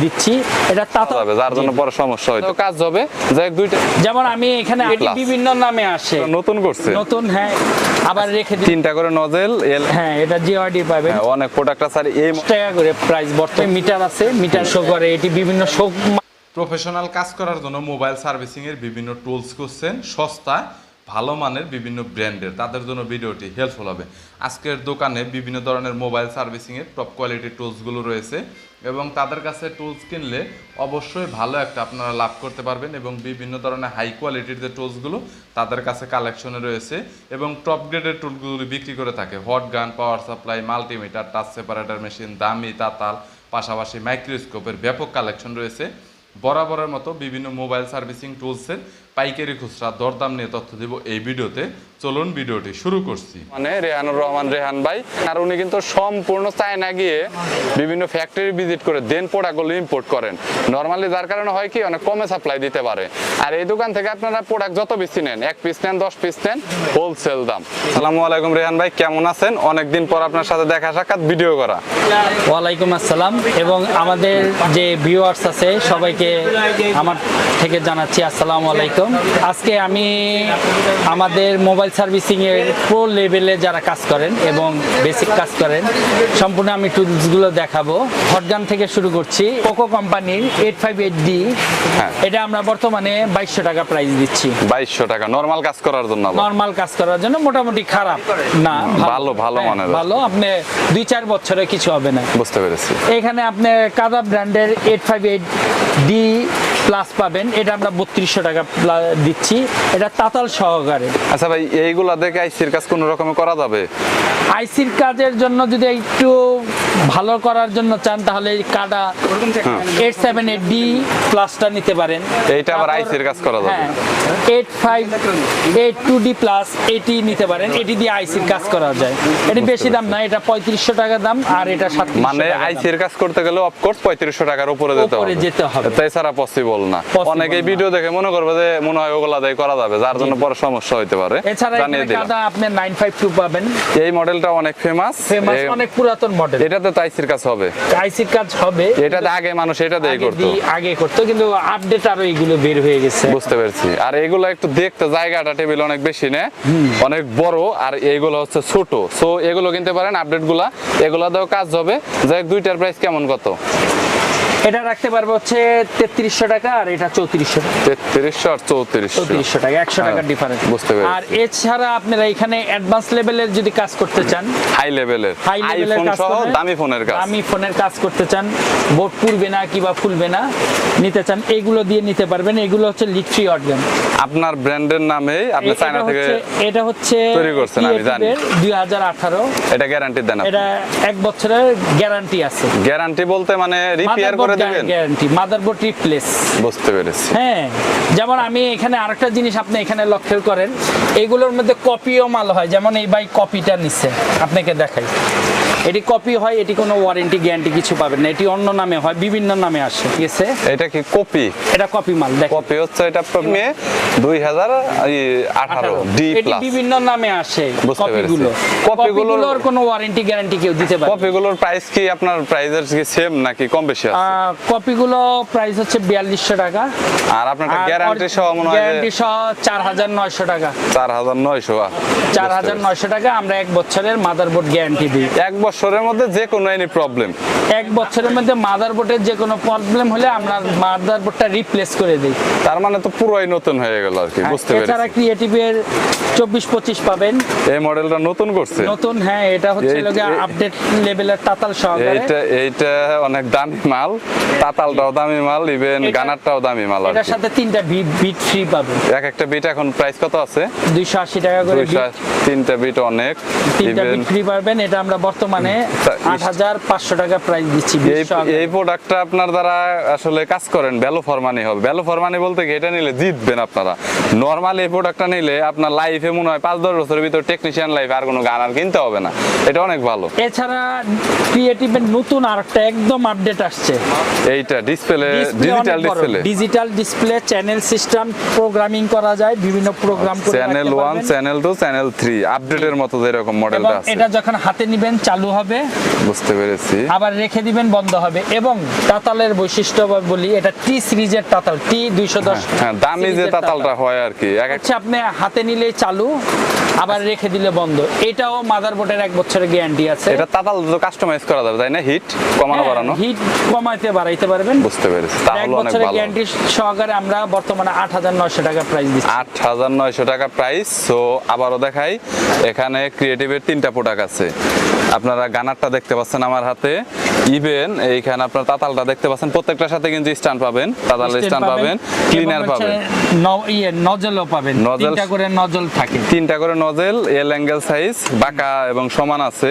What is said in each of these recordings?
দিচ্ছি। এটা তাতা যাবে যার জন্য পরে সমস্যা হয় তো কাজ হবে। যাই দুইটা যেমন আমি এখানে এটি বিভিন্ন নামে আসে। নতুন করছে। নতুন হ্যাঁ আবার রেখে দিই। তিনটা করে নজেল এল হ্যাঁ এটা জিওআরডি পাবেন। হ্যাঁ, অনেক প্রোডাক্ট আছে। আর এই টাকা করে প্রাইস বর্তমানে মিটার আছে। মিটার শো করে এটি বিভিন্ন শো প্রফেশনাল কাজ করার জন্য মোবাইল সার্ভিসিং এর বিভিন্ন টুলস করছেন সস্তা ভালো মানের বিভিন্ন ব্র্যান্ডের তাদের জন্য ভিডিওটি হেল্পফুল হবে। আজকের দোকানে বিভিন্ন ধরনের মোবাইল সার্ভিসিং এর টপ কোয়ালিটির টুলসগুলো রয়েছে। এবং তাদের কাছে টুলস কিনলে অবশ্যই ভালো একটা আপনারা লাভ করতে পারবেন এবং বিভিন্ন ধরনের হাই কোয়ালিটির যে টুলসগুলো তাদের কাছে কালেকশনে রয়েছে এবং টপ গ্রেডের টুলসগুলি বিক্রি করে থাকে। Hot gun power supply multimeter touch separator machine দামি তাতাল, পাশাপাশি মাইক্রোস্কোপের ব্যাপক কালেকশন রয়েছে। বরাবরের মতো বিভিন্ন মোবাইল সার্ভিসিং টুলসের পাইকারি খুচরা দরদাম নিয়ে তথ্য দেব এই ভিডিওতে। চলুন ভিডিওটি শুরু করছি। মানে রেহানুর রহমান রেহান ভাই। আর উনি কিন্তু সম্পূর্ণ চায়না গিয়ে বিভিন্ন ফ্যাক্টরি ভিজিট করে দেন প্রোডাক্টগুলো ইম্পোর্ট করেন। নর্মালি যার কারণে হয় কি অনেক কমে সাপ্লাই দিতে পারে। আর এই দোকান থেকে আপনারা প্রোডাক্ট যত বেশি নেন এক পিস নেন দশ পিস নেন হোলসেল দাম। সালামু আলাইকুম রেহান ভাই কেমন আছেন? অনেকদিন পর আপনার সাথে দেখা সাক্ষাৎ ভিডিও করা। ওয়ালাইকুম আসসালাম। এবং আমাদের যে ভিউয়ার্স আছে সবাইকে আমার থেকে জানাচ্ছি আসসালামু আলাইকুম। আজকে আমি আমাদের মোবাইল সার্ভিসিং এর প্রো লেভেলে যারা কাজ করেন এবং বেসিক কাজ করেন সম্পূর্ণ আমি টুলসগুলো দেখাবো। হটগান থেকে শুরু করছি পোকো কোম্পানির এইট ফাইভ এইট ডি। হ্যাঁ। এটা আমরা বর্তমানে বাইশশো টাকা প্রাইস দিচ্ছি। বাইশশো টাকা নর্মাল কাজ করার জন্য। নর্মাল কাজ করার জন্য মোটামুটি খারাপ। না ভালো, ভালো মানে ভালো আপনি দুই চার বছরে কিছু হবে না। বুঝতে পেরেছি। এখানে আপনি কাদা ব্র্যান্ডের eight five eight D plus পাবেন এটা আমরা বত্রিশশো টাকা দিচ্ছি। এটা তাতাল সহকারে। আচ্ছা ভাই এইগুলা দেখে আইসির কাজ কোনো রকমে করা যাবে? আইসির কাজের জন্য যদি একটু ভালো করার জন্য চান তাহলে কাদা এইট সেভেন এইট ডি প্লাসটা নিতে পারেন। এইটা আবার আইসির কাজ করা যাবে। Eight five eight two D plus এটি নিতে পারেন এটি দিয়ে আইসির কাজ করা যায়। এটি বেশি দাম না এটা পঁয়ত্রিশশো টাকা দাম আর এটা সাতত্রিশশো মানে। আইসির কাজ করতে গেলে অফকোর্স পঁয়ত্রিশশো টাকার উপরে যেতে হবে। যেতে হবে। তাই ছাড়া পসিবল না। অনেকে ভিডিও দেখে মনে করবে যে মনে হয় ওগুলা দিয়ে করা যাবে যার জন্য পরে সমস্যা হইতে পারে। এছাড়া এখানে আপনি নাইন ফাইভ টু পাবেন। এই মডেলটা অনেক ফেমাস ফেমাস অনেক পুরাতন মডেল এটাতে কাজ হবে। আইসির কাজ হবে। এটা আগে মানুষ এটা দিয়ে করতো। আগে করতো কিন্তু আপডেট আরও এগুলো বের হয়ে গেছে। বুঝতে পেরেছি। আর এগুলো একটু দেখতে জায়গাটা টেবিল অনেক বেশি না? অনেক বড় আর এইগুলো হচ্ছে ছোট। সো এগুলো কিনতে পারেন আপডেটগুলা। এগুলা দিয়েও কাজ হবে। যাই দুইটার প্রাইস কেমন কত? এটা রাখতে পারব হচ্ছে তেত্রিশশো টাকা আর এটা চৌত্রিশশো তেত্রিশশো আর চৌত্রিশশো। চৌত্রিশশো টাকা একশো হ্যাঁ, টাকার ডিফারেন্স বুঝতে পেরেছি। আর এছাড়া আপনারা এখানে অ্যাডভান্স লেভেলের যদি কাজ করতে চান হাই লেভেলের হাই লেভেলের কাজ দামি ফোনের কাজ। দামি ফোনের কাজ করতে চান বোর্ড পুড়বে না কিবা ফুলবে না নিতে চান এগুলো দিয়ে নিতে পারবেন। এগুলো হচ্ছে ফ্রি অর্গান আপনার ব্র্যান্ডের নামে আপনি চায়না থেকে এটা হচ্ছে তৈরি করছেন, আমি জানি। দুই হাজার আঠারো। এটা গ্যারান্টি দেন আপনি। এটা এক বছরের গ্যারান্টি আছে। গ্যারান্টি বলতে মানে রিপেয়ার করে দেবেন? গ্যারান্টি মাদারবোর্ড রিপ্লেস বুঝতে পেরেছি। হ্যাঁ যেমন আমি এখানে আরেকটা জিনিস আপনি এখানে লক্ষ্য করেন এগুলোর মধ্যে কপিও মাল হয় যেমন এই ভাই কপিটা নিচ্ছে আপনাকে দেখাই। এটি কপি হয় এটি কোনো ওয়ারেন্টি গ্যারান্টি কিছু পাবেন না। এটি অন্য নামে হয় বিভিন্ন নামে আসে ঠিক আছে? এটা কি কপি এটা কপি মাল দেখ কপি হচ্ছে এটা মে দুই হাজার আঠারো ডি এটি প্লাস বিভিন্ন নামে আসে। কপিগুলো কপিগুলোর- কোনো ওয়ারেন্টি গ্যারান্টি কেউ দিতে পারে। কপিগুলোর প্রাইস কি আপনার প্রাইসের কি সেম নাকি কম বেশি আছে? কপিগুলো প্রাইস হচ্ছে বিয়াল্লিশশো টাকা। আর আপনার গ্যারান্টি সহ মনে হয় গ্যারান্টি সহ চার হাজার নয়শো টাকা। চার হাজার নয়শো চার হাজার নয়শো টাকা আমরা এক বছরের মাদারবোর্ড গ্যারান্টি দিই। এক বছরের মধ্যে যে কোনো এনি প্রবলেম এক বছরের মধ্যে মাদারবোর্ডের যে কোনো প্রবলেম হলে আমরা মাদারবোর্ডটা রিপ্লেস করে দিই। তার মানে তো পুরোই নতুন হয়ে গেল আর কি বুঝতে এছাড়া পেরেছি ক্রিয়েটিভের চব্বিশ পঁচিশ পাবেন। এই মডেলটা নতুন করছে? নতুন হ্যাঁ এটা হচ্ছে এই- আপডেট লেভেলের তাতাল সহকারে। এইটা এইটা অনেক দামি মাল তাতালটাও দামি মাল ইভেন গানারটাও দামি মাল এটার সাথে তিনটা বিট বিট ফ্রি পাবেন। এক একটা বিট এখন প্রাইস কত আছে? দুইশো আশি টাকা করে বিট তিনটা বিট অনেক তিনটা বিট ফ্রি পাবেন এটা আমরা বর্তমানে হাজার পাঁচশো টাকা প্রাইস দিচ্ছি এই প্রোডাক্টটা আপনার দ্বারা আসলে কাজ করেন ভ্যালু ফর মানি হবে। ভ্যালু ফর মানি বলতে কি এটা নিলে জিতবেন আপনারা। নর্মাল এই প্রোডাক্টটা নিলে আপনার লাইফে মনে হয় পাঁচ দশ বছরের ভিতর টেকনিশিয়ান লাইফ আর কোনো গান আর কিনতে হবে না। এটা অনেক ভালো। এছাড়া ক্রিয়েটিভের নতুন আরেকটা একদম আপডেট আসছে। এইটা display digital display digital display channel system programming করা যায় বিভিন্ন প্রোগ্রাম করে চ্যানেল রাখতে one channel two channel three আপডেটের মতো যেরকম মডেলটা আছে। এটা যখন হাতে নিবেন চালু হবে। বুঝতে পেরেছি। আবার রেখে দিবেন বন্ধ হবে। এবং তাতালের বৈশিষ্ট্য বলি এটা টি সিরিজের তাতাল টি দুইশো দশ হ্যাঁ দামি যে তাতালটা হয় আর কি এক আপনি হাতে নিলে চালু। আবার রেখে দিলে বন্ধ। এটাও মাদারবোর্ডের এক বছরের গ্যারান্টি আছে। এটা তাতাল তো কাস্টমাইজ করা যাবে তাই না? হিট কমানো বাড়ানো। হিট কমাইতে বাড়াইতে পারবেন। বুঝতে পেরেছি। এক তাহলে অনেক বছরের গ্যারান্টি সহকারে আমরা বর্তমানে আট হাজার নয়শো টাকা প্রাইস দিচ্ছি। আট হাজার নয়শো টাকা প্রাইস সো আবারও দেখাই এখানে ক্রিয়েটিভের তিনটা প্রোডাক্ট আছে। আপনারা গানারটা দেখতে পাচ্ছেন আমার হাতে। ইভেন এইখানে আপনার তাতালটা দেখতে পাচ্ছেন প্রত্যেকটার সাথে কিন্তু স্ট্যান্ড পাবেন তাতালের স্ট্যান্ড পাবেন ক্লিনার পাবেন। ইয়ে নজলও পাবেন তিনটা করে নজল থাকে। তিনটা করে নজেল এল অ্যাঙ্গেল সাইজ বাঁকা এবং সমান আছে।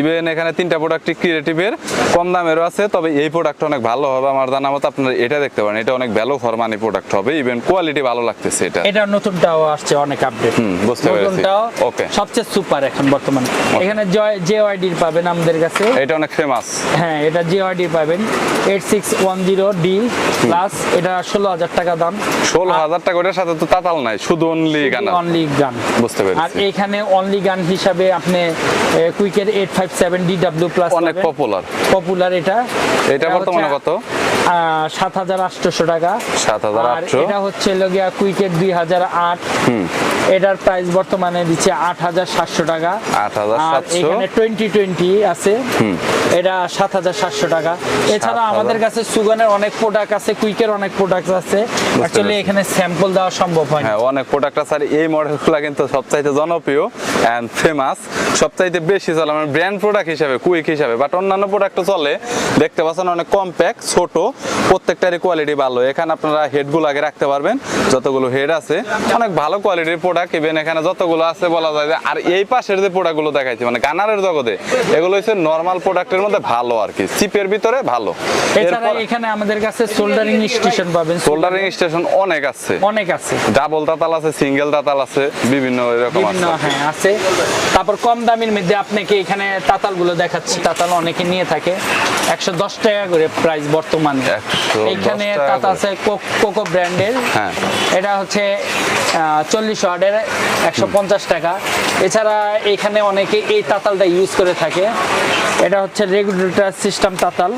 ইভেন এখানে তিনটা প্রোডাক্টই ক্রিয়েটিভের কম দামেরও আছে তবে এই প্রোডাক্ট অনেক ভালো হবে। আমার জানা মতো আপনারা এটা দেখতে পারেন এটা অনেক ভ্যালু ফর মানি প্রোডাক্ট হবে। ইভেন কোয়ালিটি ভালো লাগতেছে এটা। এটা নতুনটাও আসছে অনেক আপডেট হুম, বুঝতে পেরেছি। নতুনটাও Okay. সবচেয়ে সুপার এখন বর্তমানে। এখানে জয় জে পাবেন আমাদের কাছে। এটা অনেক ফেমাস হ্যাঁ এটা জে ওয়াইডির পাবেন। Eight six one zero D plus এটা ষোলো হাজার টাকা দাম। ষোলো হাজার টাকা ওটার সাথে তো তাতাল নাই শুধু অনলি গানা অনলি গান। বুঝতে আর এখানে অনলি গান হিসাবে আপনি কুইকের eight five seven D W plus অনেক পপুলার পপুলার এটা। এটা বর্তমানে কত? সাত হাজার আটশোশো টাকা। 7,800 আর এটা হচ্ছে লগিয়া কুইকেট দুই হাজার আট। এটার প্রাইস বর্তমানে দিচ্ছে আট হাজার সাতশো টাকা। 8,700 আর এখানে টোয়েন্টি টোয়েন্টি আছে। এটা সাত হাজার সাতশো টাকা। এছাড়া আমাদের কাছে সুগানের অনেক প্রোডাক্ট আছে কুইকের অনেক প্রোডাক্ট আছে। অ্যাকচুয়ালি এখানে স্যাম্পল দেওয়া সম্ভব হয় না। হ্যাঁ অনেক প্রোডাক্ট আছে আর এই মডেলগুলো কিন্তু সবচাইতে জনপ্রিয় অ্যান্ড ফেমাস সবচাইতে বেশি চলে আমার ব্র্যান্ড প্রোডাক্ট হিসাবে কুইক হিসাবে। বাট অন্যান্য প্রোডাক্টও চলে। দেখতে পাচ্ছেন অনেক কম্প্যাক্ট ছোট প্রত্যেকটারই কোয়ালিটি ভালো। এখানে আপনারা হেডগুলো আগে রাখতে পারবেন যতগুলো হেড আছে। অনেক ভালো কোয়ালিটির প্রোডাক্ট ইভেন এখানে যতগুলো আছে বলা যায় যে আর এই পাশের যে প্রোডাক্টগুলো দেখাইছি মানে গানারের জগতে এগুলো হচ্ছে নর্মাল প্রোডাক্টের মধ্যে ভালো আর কি চিপের ভিতরে ভালো। এছাড়া এখানে আমাদের কাছে সোল্ডারিং স্টেশন পাবেন। সোল্ডারিং স্টেশন অনেক আছে। অনেক আছে। ডাবল তাতাল আছে সিঙ্গেল তাতাল আছে বিভিন্ন এরকম আছে। হ্যাঁ আছে। তারপর কম দামের মধ্যে আপনাকে এখানে তাতালগুলো দেখাচ্ছি। তাতাল অনেকে নিয়ে থাকে। একশো দশ টাকা করে প্রাইস বর্তমানে। 110 এখানে তাতা আছে কোকো ব্র্যান্ডের হ্যাঁ। এটা হচ্ছে চল্লিশ ওয়ার্ডের একশো পঞ্চাশ টাকা। এছাড়া এখানে অনেকে এই তাতালটা ইউজ করে থাকে। এটা হচ্ছে রেগুলেটর সিস্টেম তাতাল।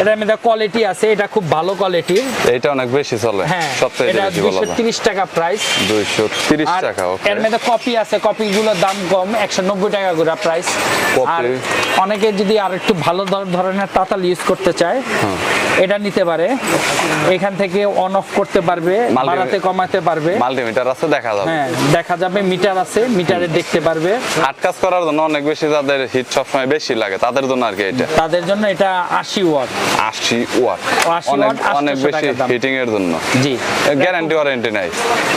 এটার মধ্যে কোয়ালিটি আছে এটা খুব ভালো কোয়ালিটির এটা অনেক বেশি চলে হ্যাঁ সবচেয়ে এটা বেশি বলা দুইশো যায় তিরিশ টাকা প্রাইস দুইশো তিরিশ আর টাকা ওকে এর মধ্যে কপি আছে কপি গুলোর দাম কম একশো নব্বই টাকা করে প্রাইস আর অনেকে যদি আর একটু ভালো ধর- ধরনের তাতাল ইউজ করতে চায় এটা নিতে পারে। এখান থেকে অন অফ করতে পারবে বাড়াতে কমাতে পারবে। মাল্টিমিটার আছে দেখা যাবে। হ্যাঁ দেখা যাবে মিটার আছে মিটারে দেখতে পারবে। হাট কাজ করার জন্য অনেক বেশি যাদের হিট সবসময় বেশি লাগে তাদের জন্য আর কি এটা? তাদের জন্য এটা আশি ওয়াট। আশি ওয়াট। অনেক অনেক বেশি হিটিং এর জন্য। জি। গ্যারান্টি ওয়ারেন্টি নাই।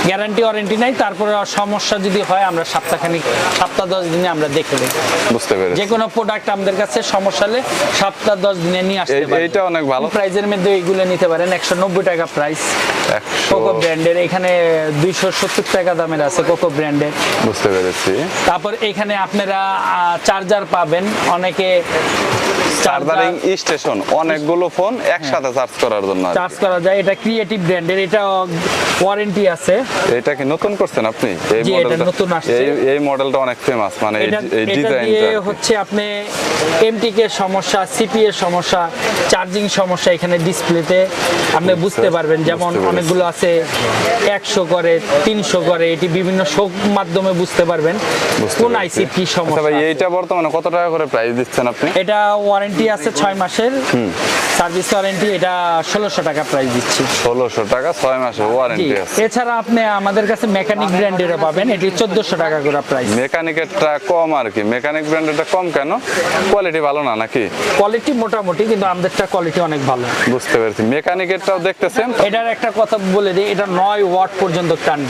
গ্যারান্টি ওয়ারেন্টি নাই তারপরে সমস্যা যদি হয় আমরা সপ্তাহখানিক সপ্তাহ দশ দিনে আমরা দেখে দেবো বুঝতে পেরেছি। যে কোনো প্রোডাক্ট আমাদের কাছে সমস্যা হলে সপ্তাহ দশ দিনে নিয়ে আসতে এই- পারে এইটা অনেক ভালো। প্রাইজের মধ্যে এগুলো নিতে পারেন একশো নব্বই টাকা প্রাইস কোকো ব্র্যান্ডের এখানে সত্তর টাকা দামের আছে কোকো ব্র্যান্ডের। বুঝতে পেরেছি। তারপর এখানে আপনারা চার্জার পাবেন। অনেকে চার্জারিং স্টেশন অনেকগুলো ফোন একসাথে চার্জ করার জন্য চার্জ করা যায়। এটা ক্রিয়েটিভ ব্র্যান্ডের এটা ওয়ারেন্টি আছে। এটা কি নতুন করছেন আপনি? এই মডেলটা নতুন আসছে। এই মডেলটা অনেক ফেমাস মানে এই ডিজাইনটা হচ্ছে আপনি এমটিকে সমস্যা সিপি এর সমস্যা চার্জিং সমস্যা এখানে ডিসপ্লেতে আপনি বুঝতে পারবেন যেমন অনেকগুলো আছে একশো করে তিনশো করে এটি বিভিন্ন শোক মাধ্যমে বুঝতে পারবেন। কোন। আইসি কি আচ্ছা সমস্যা ভাই বর্তমানে কত টাকা করে প্রাইস দিচ্ছেন আপনি? এটা ওয়ারেন্টি আছে ছয় মাসের। সার্ভিস ওয়ারেন্টি এটা ষোলোশো টাকা প্রাইস দিচ্ছি। ষোলোশো টাকা ছয় মাসের ওয়ারেন্টি এছাড়া আপনি আমাদের কাছে মেকানিক ব্র্যান্ডেরও পাবেন। এটি চোদ্দশো টাকা করে প্রাইস মেকানিকেরটা কম আর কি। মেকানিক ব্র্যান্ডেরটা কম কেন? কোয়ালিটি ভালো না নাকি? কোয়ালিটি মোটামুটি কিন্তু আমাদেরটা কোয়ালিটি অনেক ভালো। বুঝতে পেরেছি। মেকানিকেরটাও দেখতেছেন? এটার একটা কথা বলে দিই এটা নয় ওয়াট পর্যন্ত টানবে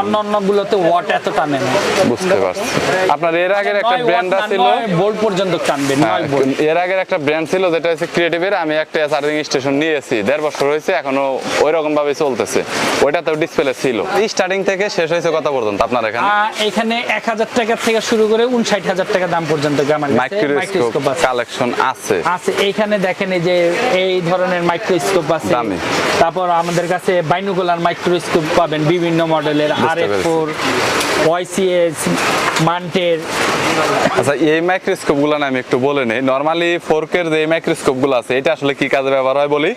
অন্য অন্য গুলোতে ওয়াট এত টানে না বুঝতে পারছি। আপনার এর আগের একটা ব্র্যান্ড ছিল বোল্ট পর্যন্ত টানবে হ্যাঁ, নয় বোল্ট এর আগের একটা ব্র্যান্ড ছিল যেটা হচ্ছে ক্রিয়েটিভের আমি একটা চার্জিং স্টেশন নিয়েছি। দেড় বছর হয়েছে এখনও ওই রকম ভাবে চলতেছে। ওইটাতেও ডিসপ্লে ছিল। স্টার্টিং থেকে শেষ হয়েছে কত পর্যন্ত আপনার এখানে? এখানে এক হাজার টাকা থেকে শুরু করে উনষাট হাজার টাকা দাম পর্যন্ত আমার মাইক্রোস্কোপ কালেকশন আছে। আছে। এইখানে দেখেন এই যে এই ধরনের মাইক্রোস্কোপ আছে। তারপর আমাদের কাছে বাইনোকুলার মাইক্রোস্কোপ পাবেন বিভিন্ন মডেলের আর এফ ফোর ওয়াইসিএস মান্টের। আচ্ছা এই মাইক্রোস্কোপগুলো আমি একটু বলে নেই। নর্মালি ফোরকের যে মাইক্রোস্কোপগুলো আছে এটা আসলে কি কাজে ব্যবহার হয় বলি?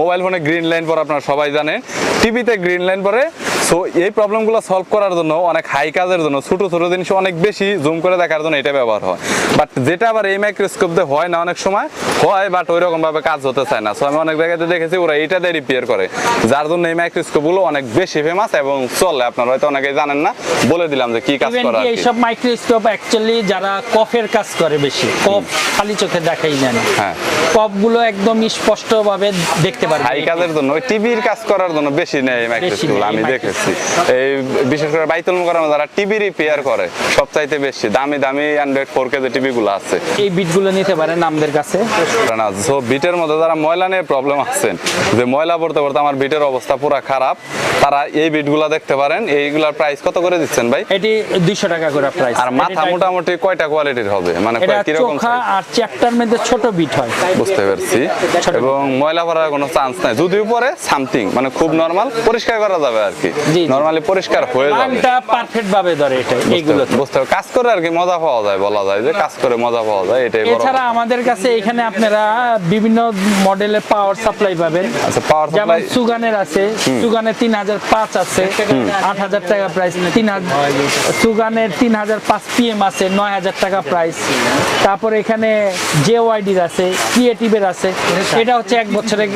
মোবাইল ফোনে গ্রিন লাইন পরে আপনারা সবাই জানেন। টিভিতে গ্রিন লাইন পরে সো এই প্রবলেমগুলো সলভ করার জন্য অনেক হাই কাজের জন্য ছোট ছোট জিনিস অনেক বেশি জুম করে দেখার জন্য এটা ব্যবহার হয়। বাট যেটা আবার এই মাইক্রোস্কোপ দিয়ে হয় না অনেক সময় হয় বাট ওই রকম ভাবে কাজ হতে চায় না। সো আমি অনেক জায়গাতে দেখেছি ওরা এইটা দিয়ে রিপেয়ার করে। যার জন্য এই মাইক্রোস্কোপগুলো অনেক বেশি ফেমাস এবং চলে। আপনারা হয়তো অনেকেই জানেন না বলে দিলাম যে কি কাজ করা আর কি। এইসব মাইক্রোস্কোপ অ্যাকচুয়ালি যারা কফের কাজ করে বেশি কফ খালি চোখে দেখাই না হ্যাঁ। কফগুলো একদম স্পষ্ট ভাবে দেখতে পারবে হাই কাজের জন্য টিভির কাজ করার জন্য বেশি নেই মাইক্রোস্কোপ আমি এই দেখেছি এই বিশেষ করে বাইতুল মোকাররম যারা টিভি রিপেয়ার করে সবচাইতে বেশি দামি দামি অ্যান্ড্রয়েড ফোর কে যে টিভি গুলো আছে। এই বিটগুলো নিতে পারেন আমাদের কাছে? না সো বিটের মধ্যে যারা ময়লা নিয়ে প্রবলেম আছেন যে ময়লা পড়তে পড়তে আমার বিটের অবস্থা পুরো খারাপ তারা এই বিটগুলা দেখতে পারেন। এইগুলার প্রাইস কত করে দিচ্ছেন ভাই? এটি দুইশো টাকা করে প্রাইস আর মাথা মোটামুটি কয়টা কোয়ালিটির হবে? মানে কীরকম চোখা আর চ্যাপ্টার মধ্যে ছোট বিট হয়। বুঝতে পারছি। এবং ময়লা পড়ার কোনো চান্স নাই। যদিও পরে সামথিং মানে খুব নরমাল পরিষ্কার করা যাবে আর কি। নরমালি পরিষ্কার হয়ে যাবে। লাইনটা পারফেক্ট ভাবে ধরে এটা এইগুলো বুঝতে- হবে। কাজ করে আর কি মজা পাওয়া যায় বলা যায় যে কাজ করে মজা পাওয়া যায় এটাই বড় এছাড়া আমাদের কাছে এখানে আপনারা বিভিন্ন মডেলের পাওয়ার সাপ্লাই পাবেন। আচ্ছা পাওয়ার সাপ্লাই যেমন সুগানের আছে সুগানের তিন হাজার পাঁচ আছে আট হাজার টাকা প্রাইস তিন হাজার সুগানের তিন হাজার পাঁচ পিএম আছে নয় হাজার টাকা প্রাইস তারপর এখানে জে ওয়াইডির আছে ক্রিয়েটিভের আছে। এটা হচ্ছে এক বছরের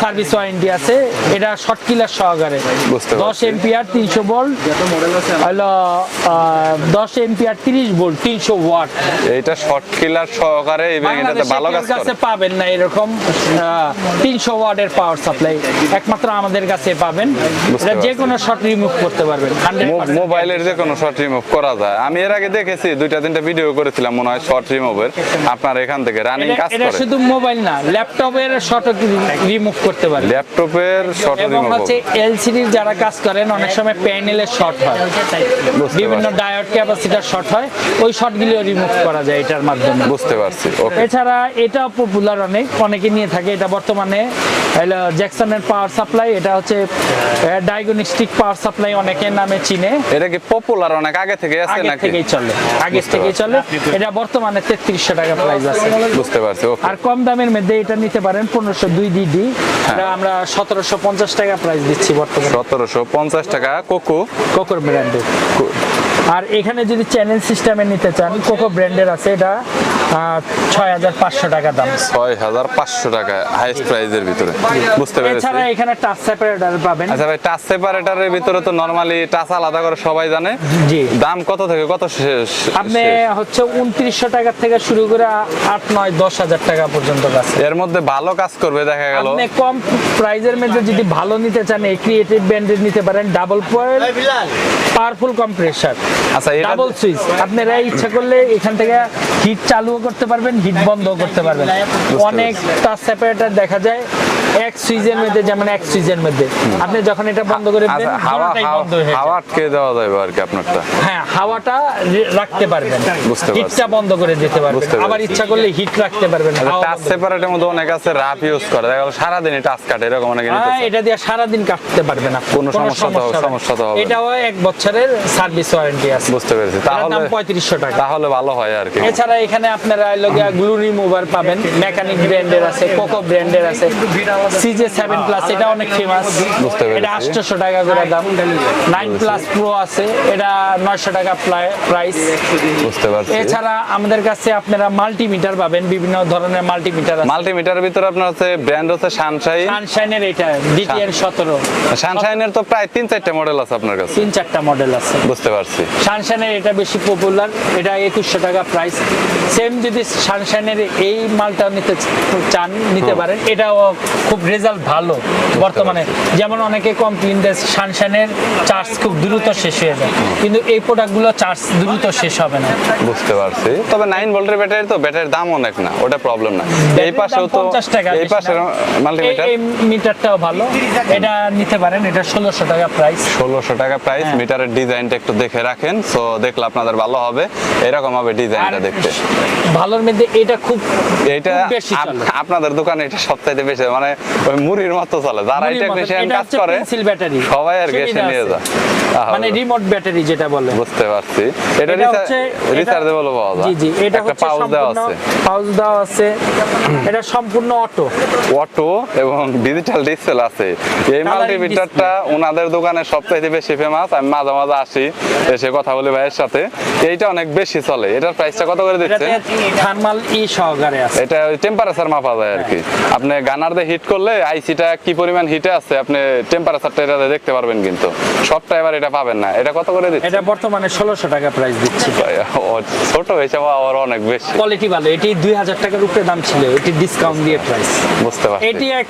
সার্ভিস ওয়ারেন্টি আছে। এটা শর্ট কিলার সহকারে। বুঝতে দশ পারছি। এমপিআর তিনশো ভোল্ট হলো দশ এমপিআর তিরিশ ভোল্ট তিনশো ওয়াট এটা শর্ট কিলার সহকারে ভালো কাছে পাবেন না এরকম তিনশো ওয়াটের পাওয়ার সাপ্লাই একমাত্র আমাদের কাছে পাবেন। এটা যে কোনো শর্ট রিমুভ করতে পারবেন মোবাইলের যে কোনো শর্ট রিমুভ করা যায়। আমি এর আগে দেখেছি দুইটা তিনটা ভিডিও করেছিলাম মনে হয় শর্ট রিমুভের আপনার এখান থেকে রানিং কাজ করে। এটা শুধু মোবাইল না ল্যাপটপের শট রিমুভ করতে পারবেন। ল্যাপটপের শর্ট রিমুভ হচ্ছে এলসিডির যারা কাজ করেন অনেক সময় প্যানেলের শর্ট হয়। বিভিন্ন। ডায়োড ক্যাপাসিটার শর্ট হয় ওই শর্টগুলো রিমুভ করা যায় এটার মাধ্যমে। বুঝতে পারছি ওকে এছাড়া এটাও পপুলার অনেক অনেকে নিয়ে থাকে এটা বর্তমানে জ্যাকসনের পাওয়ার সাপ্লাই এটা হচ্ছে ডায়াগনস্টিক পাওয়ার সাপ্লাই অনেকের নামে চিনে। এটা কি পপুলার অনেক? আগে থেকে আছে আগে থেকেই চলে আগে থেকেই চলে। এটা বর্তমানে তেত্রিশশো টাকা প্রাইস আছে। বুঝতে পারছি ওকে আর কম দামের মধ্যে এটা নিতে পারেন পনেরোশো দুই ডিডি এটা আমরা সতেরোশো পঞ্চাশ টাকা প্রাইস দিচ্ছি বর্তমানে। সতেরোশো পঞ্চাশ টাকা কোকো। কোকোর ব্র্যান্ডের আর এখানে যদি চ্যানেল সিস্টেমে নিতে চান কোকো ব্র্যান্ডের আছে এটা ছয় হাজার পাঁচশো টাকা দাম। ছয় হাজার পাঁচশো টাকা হাইস্ট প্রাইজের ভিতরে। বুঝতে পেরেছি? এছাড়া এখানে টাচ সেপারেটার পাবেন। আচ্ছা ভাই টাচ সেপারেটারের ভিতরে তো নরমালি টাচ আলাদা করে সবাই জানে। জি। দাম কত থেকে কত শেষ আপনি হচ্ছে উনত্রিশশো টাকা থেকে শুরু করে আট নয় দশ হাজার টাকা পর্যন্ত আছে এর মধ্যে ভালো কাজ করবে দেখা গেল। আপনি কম প্রাইজের মধ্যে যদি ভালো নিতে চান এই ক্রিয়েটিভ ব্র্যান্ডের নিতে পারেন ডাবল পয়েল পাওয়ারফুল কম্প্রেসার আচ্ছা ডাবল সুইচ আপনারা ইচ্ছা করলে এখান থেকে হিট চালুও করতে পারবেন হিট বন্ধও করতে পারবেন। অনেক টাচ সেপারেটর দেখা যায়। এক সুইচের মধ্যে যেমন এক সুইচের মধ্যে। আপনি যখন এটা বন্ধ করে আচ্ছা হাওয়া হাওয়া- বন্ধ হয়ে হাওয়া আটকে দেওয়া যাবে আর কি আপনারটা। হ্যাঁ হাওয়াটা রাখতে পারবেন। হিটটা বন্ধ করে দিতে পারবেন। আবার ইচ্ছা করলে হিট রাখতে পারবেন টাচ বন্ধ। সেপারেটের মধ্যে অনেক আছে রাফ ইউজ করে। দেখা গেল সারাদিনই টাচ কাটে এরকম অনেকে হ্যাঁ এটা দিয়ে সারাদিন কাটতে পারবে না কোনো সমস্যা তো- সমস্যা তো হবে। এটাও এক বছরের সার্ভিস ওয়ারেন্টি আছে। বুঝতে পেরেছি। তাহলে দাম পঁয়ত্রিশশো টাকা। তাহলে ভালো হয় আর কি। এছাড়া এখানে আপনারা লগিয়া গ্লু রিমুভার পাবেন। মেকানিক ব্র্যান্ডের আছে কোকো ব্র্যান্ডের আছে। সিজে সেভেন প্লাস এটা অনেক ফেমাস বুঝতে পেরেছি। এটা আটশোশো টাকা করে দাম। নাইন প্লাস প্রো আছে। এটা নয়শো টাকা প্রাইস বুঝতে পারছি। এছাড়া আমাদের কাছে আপনারা মাল্টিমিটার পাবেন। বিভিন্ন ধরনের মাল্টিমিটার আছে। মাল্টিমিটারের ভিতরে আপনার হচ্ছে ব্র্যান্ড হচ্ছে সানশাইন সানশাইনের এটা ডিটিএর সতেরো। সানশাইনের তো প্রায় তিন চারটা মডেল আছে আপনার কাছে। তিন চারটা মডেল আছে। বুঝতে পারছি। সানশাইনের এটা বেশি পপুলার এটা একুশশো টাকা প্রাইস সেম যদি সানশাইনের এই মালটা নিতে চান নিতে পারেন এটাও খুব রেজাল্ট ভালো। বর্তমানে যেমন অনেকে কমপ্লেন দেয় সানশানের চার্জ খুব দ্রুত শেষ হয়ে যায়। কিন্তু এই প্রোডাক্টগুলো চার্জ দ্রুত শেষ হবে না। বুঝতে পারছি। তবে নাইন ভোল্টের ব্যাটারি তো ব্যাটারির দাম অনেক না ওটা প্রবলেম না। এই পাশেও তো 50 টাকা এই পাশের মাল্টিমিটার এই- মিটারটাও ভালো। এটা নিতে পারেন এটা ষোলোশো টাকা প্রাইস ষোলোশো টাকা প্রাইস। মিটারের ডিজাইনটা একটু দেখে রাখেন সো দেখলে আপনাদের ভালো হবে। এরকম হবে ডিজাইনটা দেখতে। ভালোর মধ্যে এটা খুব এটা আপনাদের দোকানে এটা সবচাইতে বেশি মানে ওই মুড়ির মতো চলে যারা। এটা কাজ করে সবাই আর গেছে নিয়ে। যায় মানে রিমোট ব্যাটারি যেটা বলে। বুঝতে পারছি। এটা এটা হচ্ছে রিচার্জেবল পাওয়া যায়। জি জি এটা হচ্ছে সম্পূর্ণ আছে। পাউচ দেওয়া আছে। এটা সম্পূর্ণ অটো অটো এবং ডিজিটাল ডিসপ্লে আছে। এই মাল্টিমিটারটা ওনাদের দোকানে সবচাইতে বেশি ফেমাস আমি মাঝে মাঝে আসি এসে কথা বলি ভাইয়ের সাথে। এইটা অনেক বেশি চলে। এটার প্রাইসটা কত করে দিচ্ছে? থার্মাল ই সহকারে আছে। এটা টেম্পারেচার মাপা যায় আর কি। আপনি গানার দিয়ে হিট করলে আইসিটা কি পরিমাণ হিটে আছে আপনি টেম্পারেচারটা এটাতে দেখতে পারবেন কিন্তু। সবটা এবার এটা পাবেন না। এটা কত করে দিচ্ছে এটা বর্তমানে ষোলোশো টাকা প্রাইস দিচ্ছি। ছোট হিসাবে আবার অনেক বেশি। কোয়ালিটি ভালো। এটি দুই হাজার টাকার উপরে দাম ছিল এটি ডিসকাউন্ট দিয়ে প্রাইস বুঝতে পারছি। এটি এক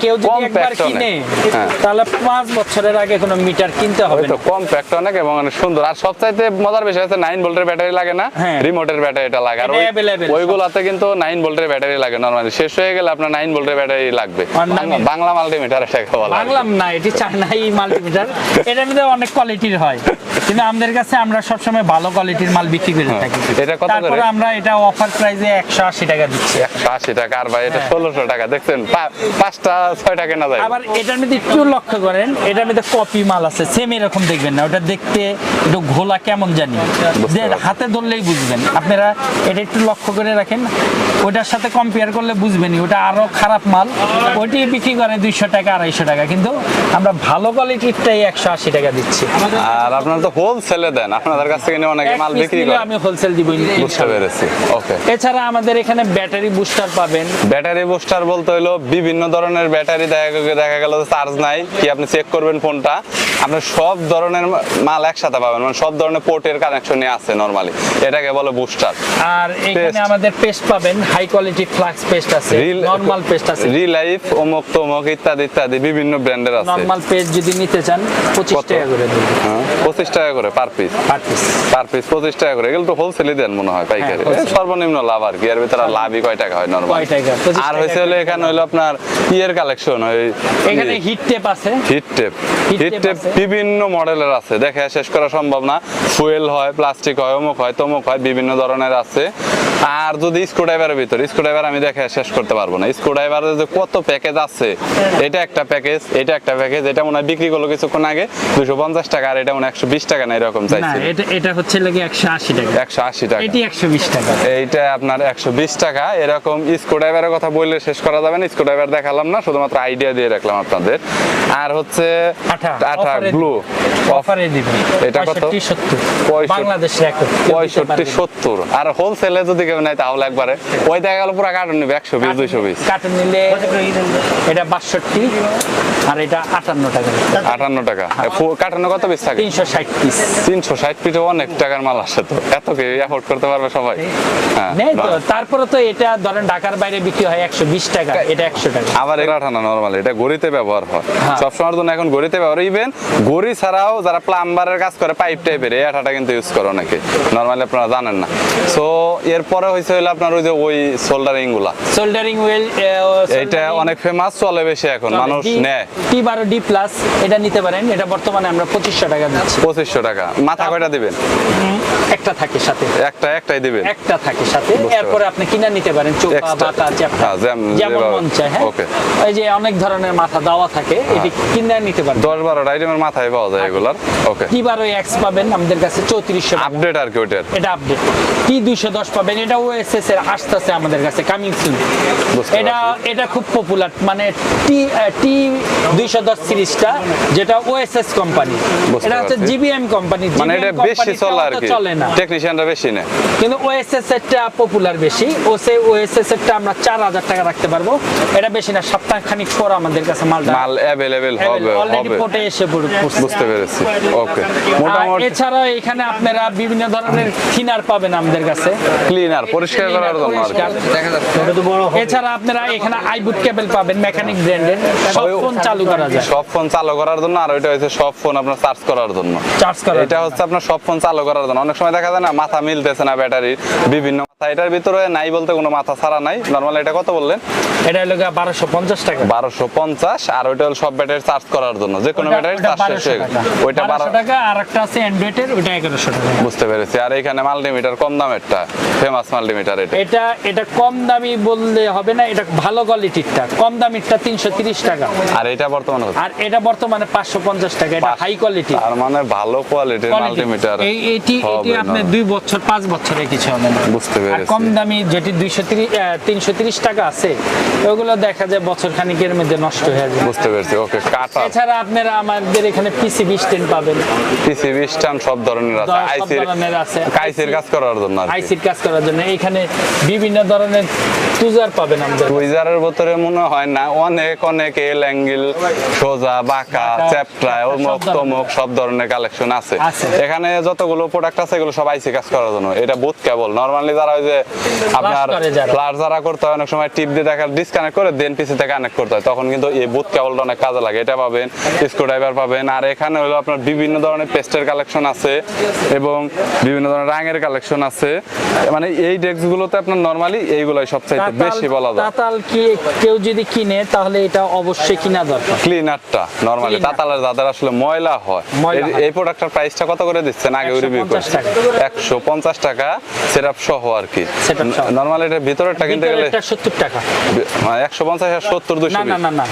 কেউ যদি একবার কিনে হ্যাঁ। তাহলে পাঁচ বছরের আগে কোনো মিটার কিনতে হবে না। কম্প্যাক্ট অনেক এবং অনেক সুন্দর। আর সবচাইতে মজার বিষয় হচ্ছে নাইন ভোল্টের ব্যাটারি লাগে না। রিমোটের ব্যাটারিটা লাগে। আর ওইগুলাতে কিন্তু নাইন ভোল্টের ব্যাটারি লাগে নরমালি শেষ হয়ে গেলে আপনার নাইন ভোল্টের ব্যাটারি লাগবে। বাংলা- বাংলা মাল্টিমিটার এটাকে বলা। বাংলাম না এটি চায়নাই মাল্টিমিটার এটার মধ্যে অনেক কোয়ালিটির হয়। কিন্তু আমাদের কাছে আমরা সবসময় ভালো কোয়ালিটির মাল বিক্রি করে থাকি। হ্যাঁ। এটা কত করে? আমরা এটা অফার প্রাইসে একশো আশি টাকা দিচ্ছি। একশো আশি টাকা আর ভাই এটা হ্যাঁ। ষোলোশো টাকা দেখছেন? পাঁচটা ছয় টাকা না যায়। আবার এটার মধ্যে একটু লক্ষ্য করেন এটার মধ্যে কপি মাল আছে সেম এরকম দেখবেন না ওটা দেখতে একটু ঘোলা কেমন জানি। যে হাতে ধরলেই বুঝবেন। আপনারা এটা একটু লক্ষ্য করে রাখেন ওটার সাথে কম্পেয়ার করলে বুঝবেনই ওটা আরও খারাপ মাল। ওইটি বিক্রি করে দুইশো টাকা আড়াইশো টাকা কিন্তু আমরা ভালো কোয়ালিটিরটাই একশো আশি টাকা দিচ্ছি। আর আপনারা তো হোলসেলে দেন আপনাদের কাছ থেকে নিয়ে অনেকে মাল বিক্রি করে আমি হোলসেল দিব বুঝতে। পেরেছি ওকে এছাড়া আমাদের এখানে ব্যাটারি বুস্টার পাবেন। ব্যাটারি বুস্টার বলতে হলো বিভিন্ন ধরনের ব্যাটারি দেখা দেখা গেল চার্জ নাই কি আপনি চেক করবেন ফোনটা আপনি সব ধরনের মাল একসাথে পাবেন মানে সব ধরনের পোর্টের কানেকশনই আছে নরমালি এটাকে বলে বুস্টার আর এখানে আমাদের পেস্ট পাবেন হাই কোয়ালিটি ফ্লাক্স পেস্ট আছে নরমাল পেস্ট আছে। রিলাইফ অমুক তমুক ইত্যাদি ইত্যাদি বিভিন্ন ব্র্যান্ডের আছে। নরমাল পেস্ট যদি নিতে চান পঁচিশ কত? টাকা করে দেবো। হ্যাঁ, পঁচিশ টাকা করে per piece per piece per piece পঁচিশ টাকা করে। এগুলো তো হোলসেলে দেন মনে হয় পাইকারি। হ্যাঁ, সর্বনিম্ন লাভ আর কি। এর ভিতরে লাভই কয় টাকা হয় নরমাল কয় টাকা? আর হয়েছে হলো এখানে হলো আপনার ইয়ের কালেকশন এখানে হিট টেপ আছে। Heat tape heat tape. বিভিন্ন মডেলের আছে। দেখে শেষ করা সম্ভব না। ফুয়েল হয় প্লাস্টিক হয় অমুক হয় তমুক হয় বিভিন্ন ধরনের আছে। আর যদি স্ক্রুড্রাইভারের ভিতর স্ক্রুড্রাইভার আমি দেখে শেষ করতে পারব না। স্ক্রুড্রাইভারের যে কত প্যাকেজ আছে এটা একটা প্যাকেজ এটা একটা প্যাকেজ এটা মনে হয় বিক্রি করল কিছুক্ষণ আগে দুশো পঞ্চাশ টাকা আর এটা মনে একশো বিশ টাকা না এরকম চাইছি। এটা এটা হচ্ছে লাগে একশো আশি টাকা। একশো আশি টাকা। এটি একশো বিশ টাকা। এইটা আপনার একশো বিশ টাকা। এরকম স্ক্রুড্রাইভারের কথা বললে শেষ করা যাবে না। স্ক্রুড্রাইভার দেখালাম না শুধুমাত্র আইডিয়া দিয়ে রাখলাম আপনাদের। আর হচ্ছে আঠা আঠা offer অফারে দিবেন এটা কত? পঁয়ষট্টি সত্তর। পঁয়ষট্টি- বাংলাদেশ রেকর্ড পঁয়ষট্টি সত্তর। আর হোলসেলে যদি কেউ নেয় তাহলে একবারে। ওই দেখা গেল পুরো কার্টুন নিবে একশো বিশ দুইশো বিশ। কার্টুন নিলে এটা বাষট্টি আর এটা আটান্ন টাকা। আটান্ন টাকা। কার্টুনে কত পিস থাকে? তিনশো ষাট পিস তিনশো ষাট অনেক টাকার মাল আসে তো। এত কি অ্যাফোর্ড করতে পারবে সবাই। হ্যাঁ। তারপরে তো এটা ধরেন ঢাকার বাইরে বিক্রি হয় একশো বিশ টাকা এটা একশো টাকা। আবার এটা নর্মাল এটা গড়িতে ব্যবহার হয়। হ্যাঁ। সবসময়ের জন্য এখন গড়িতে ব্যবহার। ইভেন গড়ি ছাড়াও যারা প্লাম্বারের কাজ করে পাইপ টাইপের এই আঠাটা কিন্তু ইউজ করে অনেকে। নর্মালি আপনারা জানেন না। সো এরপরে হয়েছে হলো আপনার ওই যে ওই সোল্ডারিংগুলা। সোল্ডারিং ওয়েল এইটা অনেক ফেমাস চলে বেশি এখন মানুষ নেয়। টি বারো ডি প্লাস এটা নিতে পারেন। এটা বর্তমানে আমরা পঁচিশশো টাকা দিচ্ছি। পঁচিশশো টাকা। মাথা কয়টা দিবেন? একটা থাকে সাথে। একটা একটাই দিবেন? একটা থাকে সাথে। এরপরে আপনি কিনা নিতে পারেন চোখা। বাতা চ্যাপটা। হ্যাঁ, যেমন মন চায় হ্যাঁ? Okay. এই যে অনেক ধরনের মাথা দাওয়া থাকে এটি কিনা নিতে পারেন। দশ বারোটা আইটেমের মাথায় পাওয়া যায় এগুলার? ওকে টি বারো এক্স পাবেন আমাদের কাছে? চৌত্রিশশো আপডেট আর কি ওইটার? এটা আপডেট টি দুইশো দশ পাবেন? এটা ওএসএস এর আসতেছে আমাদের কাছে কামিং সুন এটা এটা খুব পপুলার মানে টি টি দুইশো দশ সিরিজটা যেটা ওএসএস কোম্পানি এটা হচ্ছে জিবিএম কোম্পানি মানে এটা বেশি চলে আর কি। চলে না। টেকনিশিয়ানরা বেশি নেয়। কিন্তু ওএসএস এরটা পপুলার বেশি। ও সেই ওএসএস এরটা আমরা চার হাজার টাকা রাখতে পারব। এটা বেশি না সপ্তাহ খানিক পর আমাদের কাছে মালটা মাল অ্যাভেলেবেল হবে অলরেডি পোর্টে এসে পড়বে। বুঝতে পেরেছি। ওকে মোটামুটি এছাড়াও এখানে আপনারা বিভিন্ন ধরনের থিনার পাবেন আমাদের কাছে। ক্লিনার পরিষ্কার করার জন্য আর কি। পরিষ্কার। এছাড়া আপনারা এখানে আইবুট কেবল পাবেন মেকানিক ব্র্যান্ডের সব ফোন চালু করা যায়। সব ফোন চালু করার জন্য আর ওইটা হচ্ছে সব ফোন আপনার চার্জ করার জন্য। চার্জ করা এটা হচ্ছে আপনার সব ফোন চালু করার জন্য। অনেক সময় দেখা যায় না মাথা মিলতেছে না ব্যাটারির। বিভিন্ন এটার ভিতরে নাই বলতে কোনো মাথা ছাড়া নাই। নর্মাল এটা কত বললেন? এটা হলো বারোশো পঞ্চাশ টাকা। বারোশো পঞ্চাশ আর ওইটা হলো সব ব্যাটারি চার্জ করার জন্য। যে কোনো ব্যাটারি চার্জ শেষ হয়ে ওইটা বারো বারোশো টাকা আর একটা আছে অ্যান্ড্রয়েডের ওইটা এগারোশো টাকা। বুঝতে পেরেছি। আর এখানে মাল্টিমিটার কম দামেরটা ফেমাস মাল্টিমিটার এটা। এটা এটা কম দামি বললে হবে না এটা ভালো কোয়ালিটিরটা কম দামিরটা তিনশো তিরিশ টাকা। আর এটা বর্তমানে আর এটা বর্তমানে পাঁচশো পঞ্চাশ টাকা। এটা হাই কোয়ালিটি তার মানে ভালো কোয়ালিটির মাল্টিমিটার এই এটি এটি আপনার দুই বছর পাঁচ বছরে কিছু হবে না। বুঝতে আর কম দামি যেটি দুইশো তিরিশ তিনশো তিরিশ টাকা আছে ওগুলো দেখা যায় বছর খানিকের মধ্যে নষ্ট হয়ে যায়। বুঝতে পেরেছি ওকে কাটা। এছাড়া আপনারা আমাদের এখানে স্ট্যান্ড পাবেন। স্ট্যান্ড সব ধরনের আছে। আইসির আছে। কাইসির কাজ করার জন্য আইসির কাজ করার জন্য। এখানে বিভিন্ন ধরনের টুজার পাবেন আমাদের টুইজারের ভিতরে মনে হয় না অনেক অনেক এল অ্যাঙ্গেল সোজা বাঁকা চ্যাপটা অমুক তমুক সব ধরনের কালেকশন আছে। এখানে যতগুলো প্রোডাক্ট আছে এগুলো সব আইসি কাজ করার জন্য। এটা বুথ কেবল নরমালি যারা ওই যে আপনার ফ্লাশ যারা। করতে হয় অনেক সময় টিপ দিয়ে দেখা ডিসকানেক্ট করে দেন পিসিতে কানেক্ট করতে হয়। তখন কিন্তু এই বুথ কেবলটা অনেক কাজে লাগে। এটা পাবেন স্ক্রু ড্রাইভার পাবেন। আর এখানে হলো আপনার বিভিন্ন ধরনের পেস্টের কালেকশন আছে এবং বিভিন্ন ধরনের রাঙের কালেকশন আছে। মানে এই ডেস্ক গুলোতে আপনার নরমালি এইগুলাই সবচাইতে বেশি বলা যায়। তাতাল কি কেউ যদি কিনে তাহলে এটা অবশ্যই কিনা দরকার। ক্লিনারটা নরমালি। তাতালের যাদের আসলে ময়লা হয় এই- হয়। প্রোডাক্টটার প্রাইসটা কত করে দিচ্ছেন? আগে রিভিউ 150 টাকা। একশো পঞ্চাশ টাকা সেটআপ সহ আর কি Setup সহ। নরমালি এটা ভিতরেরটা কিনতে গেলে এটা সত্তর টাকা। একশো পঞ্চাশ আর সত্তর দুশো না না না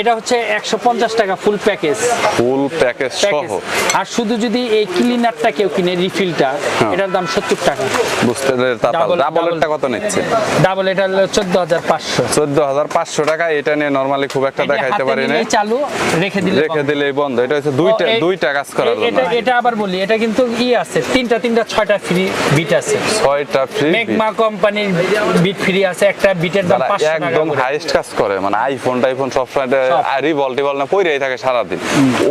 এটা হচ্ছে একশো পঞ্চাশ টাকা ফুল প্যাকেজ ফুল প্যাকেজ সহ। আর শুধু যদি এই ক্লিনারটা কেউ কিনে রিফিলটা এটার দাম সত্তর টাকা। বুঝতে ডাবলেরটা কত নিচ্ছে? ডাবল এটা হলো চোদ্দ হাজার পাঁচশো। চোদ্দ হাজার পাঁচশো টাকা এটা নিয়ে নরমালি খুব একটা দেখাইতে পারি না চালু রেখে দিলে রেখে। দিলে বন্ধ। এটা হচ্ছে দুইটা দুইটা কাজ করার জন্য। এটা এটা আবার বলি এটা কিন্তু ই আছে। তিনটা তিনটা ছয়টা ফ্রি বিট আছে। ছয়টা ফ্রি মেগমা কোম্পানির বিট ফ্রি আছে একটা বিটের দাম যারা পাঁচশো টাকা একদম। হাইস্ট কাজ করে মানে আইফোন টাইফোন সব। রিভল টিভল না পইরেই থাকে সারাদিন।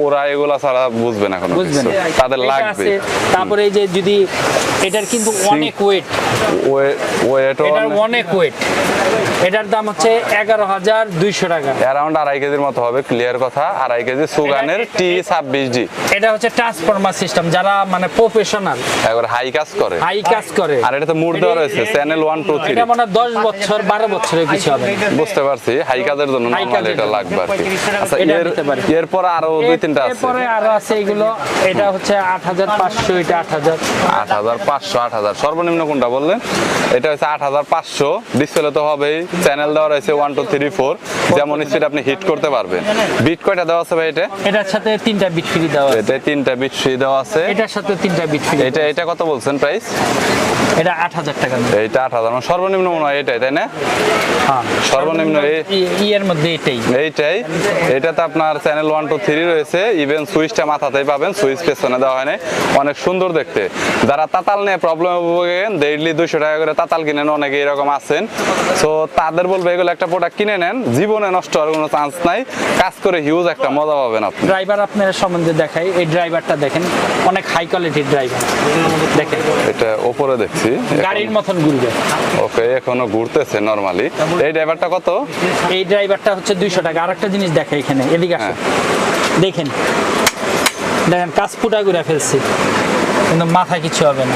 ওরা এগুলা ছাড়া বুঝবে না কোনো বুঝবেন তাদের লাগবে। তারপরে এই যে যদি এটার কিন্তু অনেক ওয়েট ওয়েট এটার অনেক ওয়েট এটার দাম হচ্ছে এগারো হাজার দুইশো টাকা। অ্যারাউন্ড আড়াই কেজির মতো হবে ক্লিয়ার কথা। আড়াই কেজি সুগানের টি ছাব্বিশ ডি এটা হচ্ছে ট্রান্সফরমার সিস্টেম যারা মানে প্রফেশনাল একবার হাই কাজ করে। হাই কাজ করে। আর এটা তো মুড দেওয়া রয়েছে চ্যানেল ওয়ান টু থ্রি মানে দশ বছর বারো বছরের কিছু হবে বুঝতে পারছি হাই কাজের জন্য High এটা লাগবে আর কি। আচ্ছা এর এরপর আরও দুই তিনটা আছে। এরপরে আরও আছে এগুলো এটা হচ্ছে আট হাজার পাঁচশো এটা আট হাজার। আট হাজার পাঁচশো আট হাজার। সর্বনিম্ন কোনটা বললেন? এটা হচ্ছে আট হাজার পাঁচশো। ডিসপ্লে তো হবেই। চ্যানেল দেওয়া রয়েছে ওয়ান টু থ্রি ফোর যেমন স্পিড আপনি হিট করতে পারবেন। বিট কয়টা দেওয়া আছে ভাই এটা? এটার সাথে তিনটা বিট ফ্রি দেওয়া আছে। এটা তিনটা বিট ফ্রি দেওয়া আছে। এটার সাথে তিনটা বিট ফ্রি এটা এটা কত বলছেন প্রাইস এটা আট হাজার হাজার টাকা এইটা আট হাজার। সর্বনিম্ন মনে হয় এটাই তাই না? সর্বনিম্ন ইয়ের মধ্যে এটাই। এইটাই। এটাতে আপনার চ্যানেল ওয়ান টু থ্রি রয়েছে। ইভেন সুইচটা মাথাতেই পাবেন সুইচ পেছনে দেওয়া হয় অনেক সুন্দর দেখতে। যারা তাতাল নিয়ে প্রবলেম ভোগেন টাকা করে তাতাল কিনেন অনেকে এরকম আছেন। সো তাদের বলব এগুলো একটা প্রোডাক্ট কিনে নেন। জীবনে নষ্ট হওয়ার কোনো চান্স নাই। কাজ করে হিউজ একটা মজা পাবেন আপনি। ড্রাইভার আপনার সম্বন্ধে দেখাই। এই ড্রাইভারটা দেখেন অনেক হাই কোয়ালিটির ড্রাইভার দেখেন। এটা ওপরে দেখছি। গাড়ির মতন ঘুরবে। ওকে এখনও ঘুরতেছে নরমালি এই ড্রাইভারটা কত? এই ড্রাইভারটা হচ্ছে দুইশো টাকা। আরেকটা জিনিস দেখে এখানে এদিকে আসেন দেখেন। দেখেন কাজ ফুটা ঘুরে ফেলছি। কিন্তু মাথা কিছু হবে না।